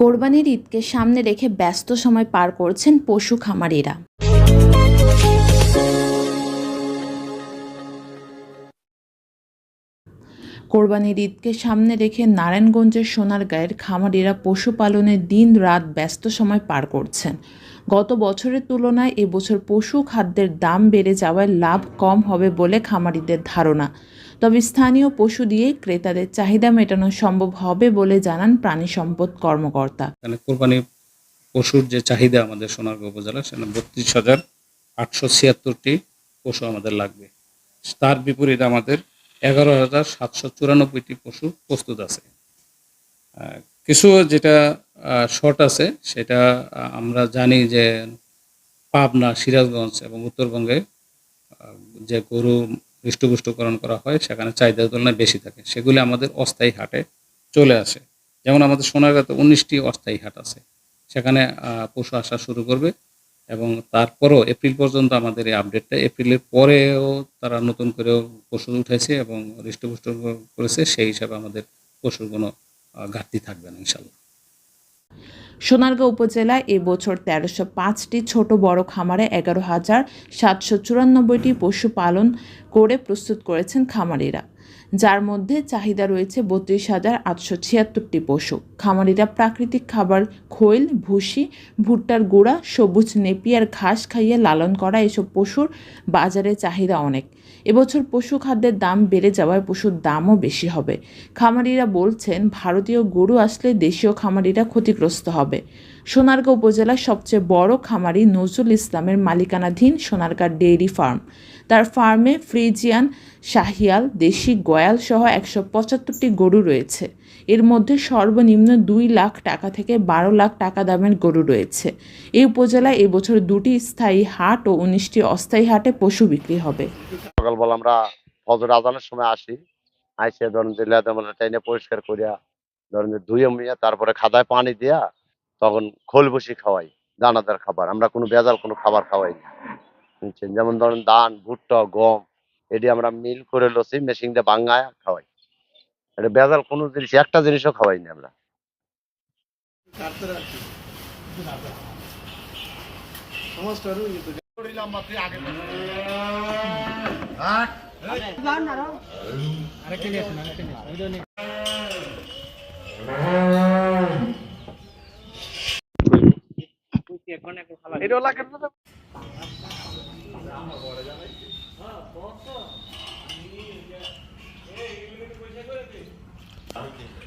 কোরবানির ঈদকে সামনে রেখে ব্যস্ত সময় পার করছেন পশু খামারিরা। কোরবানির ঈদকে সামনে রেখে নারায়ণগঞ্জের সোনারগাঁয়ের খামারিরা পশুপালনে দিন রাত ব্যস্ত সময় পার করছেন। গত বছরের তুলনায় এবছর পশু খাদ্যের দাম বেড়ে যাওয়ায় লাভ কম হবে বলে খামারিদের ধারণা। তবে স্থানীয় পশু দিয়ে ক্রেতাদের চাহিদা মেটানো সম্ভব হবে বলে জানান প্রাণী সম্পদ কর্মকর্তা। কোরবানি পশুর যে চাহিদা আমাদের সোনারগাঁও উপজেলা সেখানে বত্রিশ হাজার আটশো ছিয়াত্তরটি পশু আমাদের লাগবে। তার বিপরীতে আমাদের এগারো হাজার সাতশো চুরানব্বইটি পশু প্রস্তুত আছে। কিছু যেটা শর্ট আছে, সেটা আমরা জানি যে পাবনা, সিরাজগঞ্জ এবং উত্তরবঙ্গে যে গরু হৃষ্টপুষ্টকরণ করা হয়, সেখানে চাহিদার তুলনায় বেশি থাকে। সেগুলি আমাদের অস্থায়ী হাটে চলে আসে। যেমন আমাদের সোনারগাঁতে উনিশটি অস্থায়ী হাট আছে। সেখানে পশু আসা শুরু করবে এবং তারপরও এপ্রিল পর্যন্ত আমাদের এই আপডেটটা, এপ্রিলের পরেও তারা নতুন করেও পশু উঠেছে এবং হৃষ্টপুষ্ট করেছে, সেই হিসাবে আমাদের পশুর কোনো ঘাটতি থাকবে না ইনশাল্লাহ সোনারগাঁও উপজেলায় এবছর তেরোশো পাঁচটি ছোট বড় খামারে এগারো হাজার সাতশো চুরানব্বইটি পশু পালন করে প্রস্তুত করেছেন খামারিরা। যার মধ্যে চাহিদা রয়েছে বত্রিশ হাজার আটশো ছিয়াত্তরটি পশু। খামারিরা প্রাকৃতিক খাবার, খৈল, ভুসি, ভুট্টার গুঁড়া, সবুজ নেপিয়ার ঘাস খাইয়ে লালন করা এসব পশুর বাজারে চাহিদা অনেক। এবছর পশু খাদ্যের দাম বেড়ে যাওয়ায় পশুর দামও বেশি হবে। খামারিরা বলছেন, ভারতীয় গরু আসলে দেশীয় খামারিরা ক্ষতিগ্রস্ত হবে। সোনারগাঁও উপজেলার সবচেয়ে বড় খামারি নজরুল ইসলামের মালিকানাধীন সোনারগাঁ ডেইরি ফার্ম। তার ফার্মে ফ্রিজিয়ান শাহিয়াল দেশি গয়াল সহ একশো পঁচাত্তরটি গরু রয়েছে। এর মধ্যে সর্বনিম্ন দুই লাখ টাকা থেকে বারো লাখ টাকা দামের গরু রয়েছে। এই উপজেলায় এবছর দুটি স্থায়ী হাট ও উনিশটি অস্থায়ী হাটে পশু বিক্রি হবে। সকালবেলা আমরা ফজর আজানের সময় আসি। আইসে ধরেন যে টাইনে পরিষ্কার করিয়া ধরেন ধুয়ে মুইয়া তারপরে খাদায় পানি দিয়া তখন খোল বসি খাওয়াই, দানাদার খাবার। আমরা কোনো ভেজাল কোনো খাবার খাওয়াই না। যেমন ধরেন ধান, ভুট্টা, গম এটি আমরা মিল করে লছি দিয়ে ভাঙায় খাওয়াই। এটা বেজাল কোনো জিনিস একটা জিনিসও খাওয়াইনি আমরা। হ্যাঁ। এটা Okay.